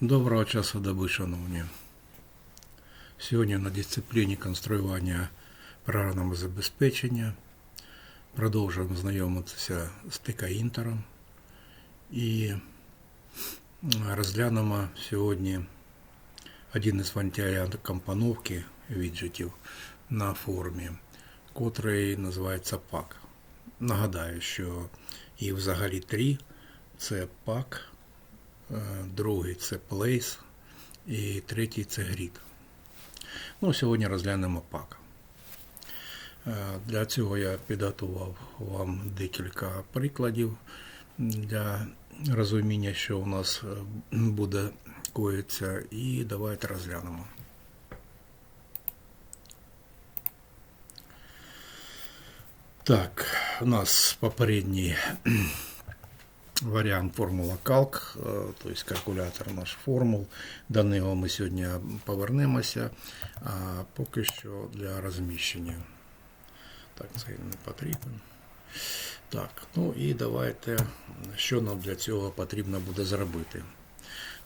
Доброго часу доби, шановні. Сьогодні на дисципліні конструювання програмного забезпечення продовжуємо знайомитися з ТК Інтером і розглянемо сьогодні один із варіантів компоновки віджитів на форумі, котрий називається PAC. Нагадаю, що їх взагалі три. Це Е, другий це Place і третій це Grid. Ну, сьогодні розглянемо пак. Е, Для цього я підготував вам декілька прикладів для розуміння, що у нас е, буде коїться, і давайте розглянемо. Так, у нас попередній варіант формула Calc, тобто калькулятор наш формул. До нього ми сьогодні повернемося, а поки що для розміщення. Так, це не потрібен. Так, ну і давайте, що нам для цього потрібно буде зробити.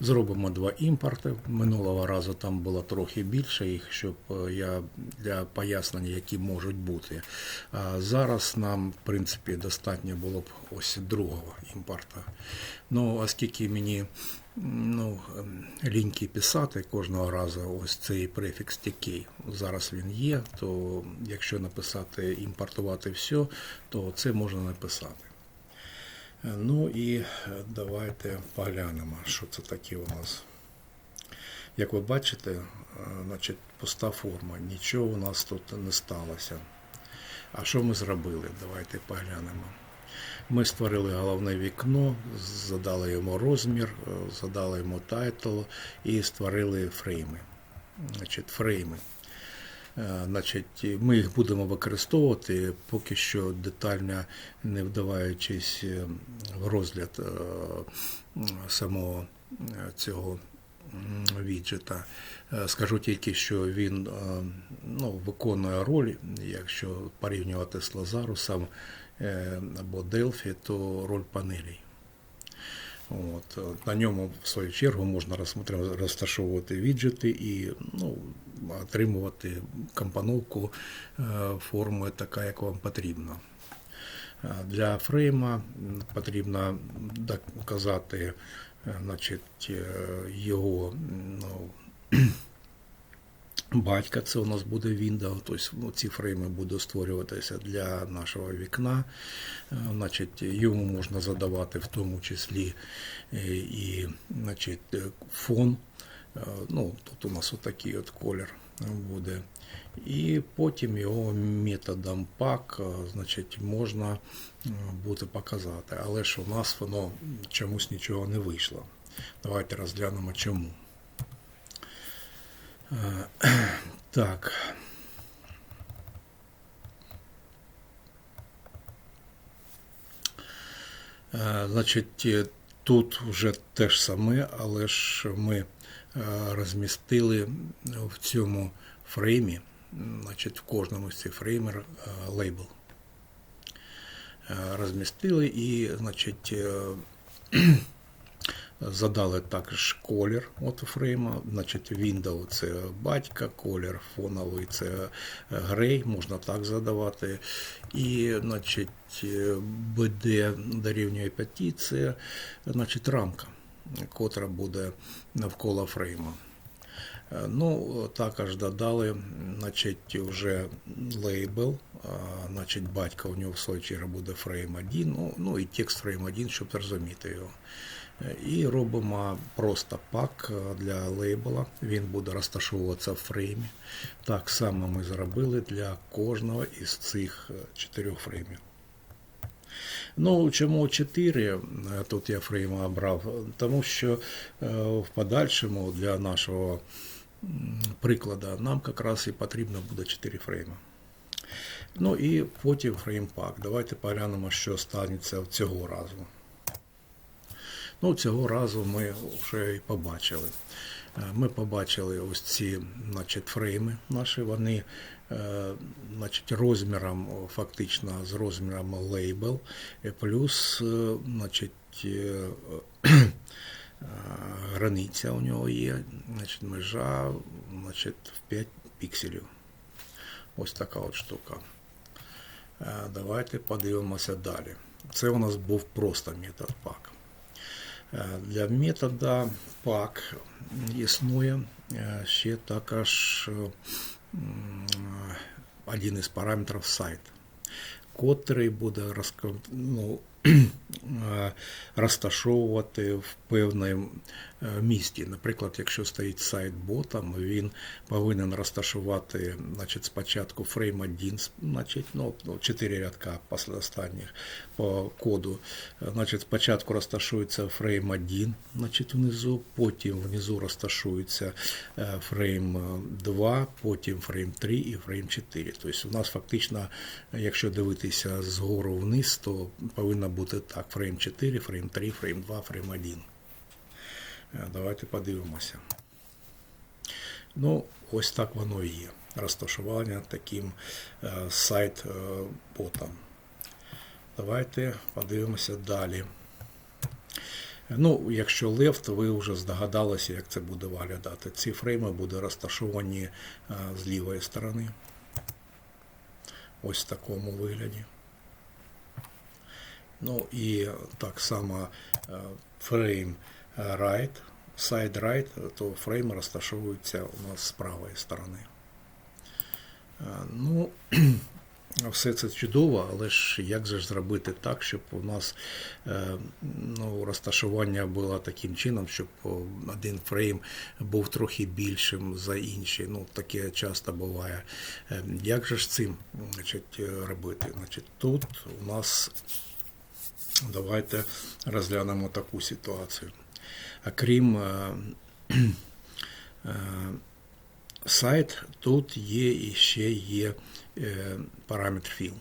Зробимо два імпорти. Минулого разу там було трохи більше їх, щоб е, я для пояснення, які можуть бути. А зараз нам, в принципі, достатньо було б ось другого імпорта. Ну, оскільки мені ну, ем, ліньки писати кожного разу ось цей префікс TK, зараз він є, то якщо написати імпортувати все, то це можна написати. Ну і давайте поглянемо, що це таке у нас. Як ви бачите, е, значить, пуста форма, нічого у нас тут не сталося. А що ми зробили? Давайте поглянемо. Ми створили головне вікно, задали йому розмір, е, задали йому тайтл і створили фрейми. Значить, фрейми. Е, Значить, ми їх будемо використовувати поки що детально не вдаваючись е, в розгляд е, самого цього. Е, Скажу тільки, що він ну, виконує роль, якщо порівнювати з Лазарусом або Делфі, то роль панелей. От, на ньому, в свою чергу, можна розташовувати віджити і ну, отримувати компоновку е, форми така, як вам потрібно. Е, Для фрейма потрібно доказати е, значить, його батька, це у нас буде Windows, тобто ці фрейми будуть створюватися для нашого вікна. Е, Значить, йому можна задавати в тому числі е, і значить, фон. Е, Ну, тут у нас отакий от колір буде. І потім його методом е, значить, можна буде показати. Але ж у нас воно чомусь нічого не вийшло. Давайте розглянемо чому. Е, Так. Е, Значить, е, тут вже те ж саме, але ж ми розмістили в цьому фреймі, значить, в кожному з цих фреймів е, лейбл. Розмістили і, значить, задали також колір от фрейма. Значить, Windows це батька, колір фоновий це грей, можна так задавати. І значить, BD дорівнює 5, це значить, рамка, котра буде навколо фрейма. Е, Ну, також додали, значить, вже лейбл, значить, батька у нього в свою чергу буде фрейм 1, ну, ну і текст фрейм 1, щоб зрозуміти його. Е, І робимо просто пак е, для лейбла. Він буде розташовуватися в фреймі. Так само ми зробили для кожного із цих е, чотирьох фреймів. Ну, чому 4? Тут я фрейма обрав, тому що е, в подальшому для нашого прикладу нам якраз і потрібно буде 4 фрейми. Ну і потім фреймпак. Давайте поглянемо, що станеться цього разу. Ну, цього разу ми вже і побачили. Е, Ми побачили ось ці значить, фрейми наші, вони е, значить, розміром, фактично з розміром лейбл, плюс е, значить, границя у нього є, значить, межа значить, в 5 пікселів. Ось така от штука. Давайте подивимося далі. Це у нас був просто метод пак. Е, Для метода пак існує ще також е, один із параметрів сайт, котрий буде ну, розташовувати в певному е, місті. Наприклад, якщо стоїть сайт ботом, він повинен розташувати значить, спочатку фрейм 1, значить, ну, 4 рядка після останніх по коду. Е, Значить, спочатку розташується фрейм 1 значить, внизу, потім внизу розташується е, фрейм е, 2, потім фрейм 3 і фрейм 4. Тобто у нас фактично, якщо дивитися згору вниз, то повинно бути так: фрейм 4, фрейм 3, фрейм 2, фрейм 1. Е, Давайте подивимося. Ну, ось так воно і є. Розташування таким е, сайт е. Давайте подивимося далі. Ну, якщо лефт, ви вже здогадалися, як це буде виглядати. Ці фрейми будуть розташовані з лівої сторони. Ось в такому вигляді. Ну і так само е, фрейм е, right, side right, то фрейми розташовуються у нас з правої сторони. Е, Ну, все це чудово, але ж як же зробити так, щоб у нас е, ну, розташування було таким чином, щоб один фрейм був трохи більшим за інший. Ну, таке часто буває. Е, Як же ж цим значить, е, робити? Значить, тут у нас давайте розглянемо таку ситуацію. Окрім е, е, сайт, тут є і ще є е, параметр fill.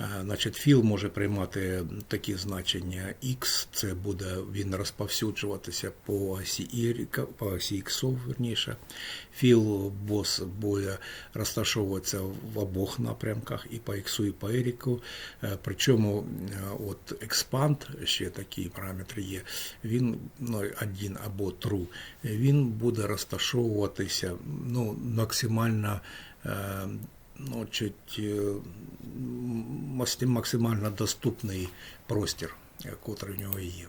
Е, Значить, fill може приймати такі значення X, це буде він розповсюджуватися по осі Y, по осі X, верніше. Fill бос буде розташовуватися в обох напрямках, і по X, і по Y. Е, Причому е, от expand, ще такий параметр є, він ну, один або true, він буде розташовуватися ну, максимально чуть е, максимально доступний простір, е, котрий в нього є.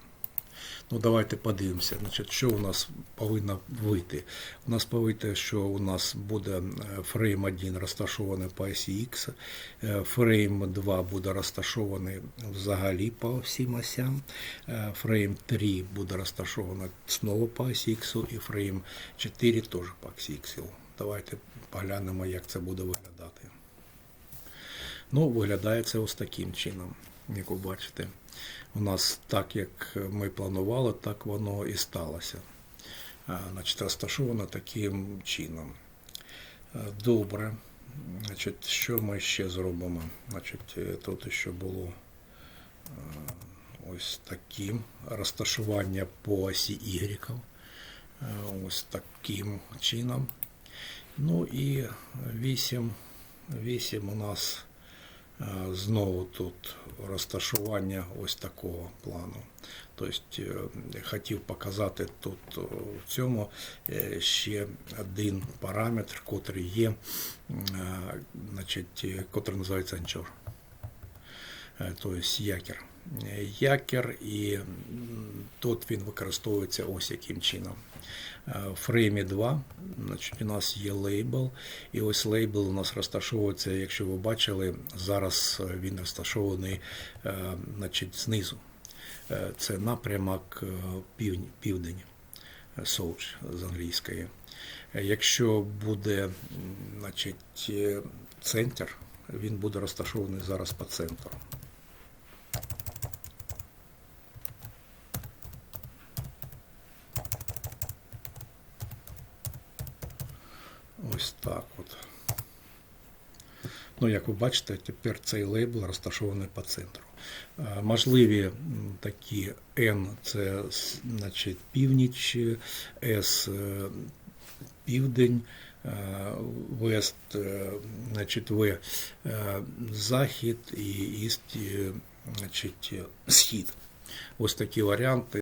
Ну, давайте подивимося, значить, що у нас повинно вийти. У нас повинно, що у нас буде е, фрейм 1 розташований по осі X, е, фрейм 2 буде розташований взагалі по всім осям, фрейм 3 буде розташований знову по осі X, і фрейм 4 теж по осі X. Давайте поглянемо, як це буде виглядати. Ну, виглядає це ось таким чином, як ви бачите. У нас так, як ми планували, так воно і сталося. Значить, розташовано таким чином. Добре. Значить, що ми ще зробимо? Значить, е, тут ще було е, ось таким розташування по осі Y. Е, Ось таким чином. Ну і 8, 8 у нас е, знову тут розташування ось такого плану. Тобто е, хотів показати тут в цьому е, ще один параметр, котрий є, значить, котрий називається анчор. Тобто якір. Е, Якір і тут він використовується ось яким чином. Е, В фреймі 2 значить, у нас є лейбл, і ось лейбл у нас розташовується, якщо ви бачили, зараз е, він розташований е, значить, знизу. Е, Це напрямок е, південь, Соуч з англійської. Е, Якщо буде значить, е, центр, він буде розташований зараз по центру. Ось так от. Ну, як ви бачите, тепер цей лейбл розташований по центру. Е, Можливі такі N це значить, північ, S е, південь, е, е, значить, В захід і е, значить, схід. Ось такі варіанти.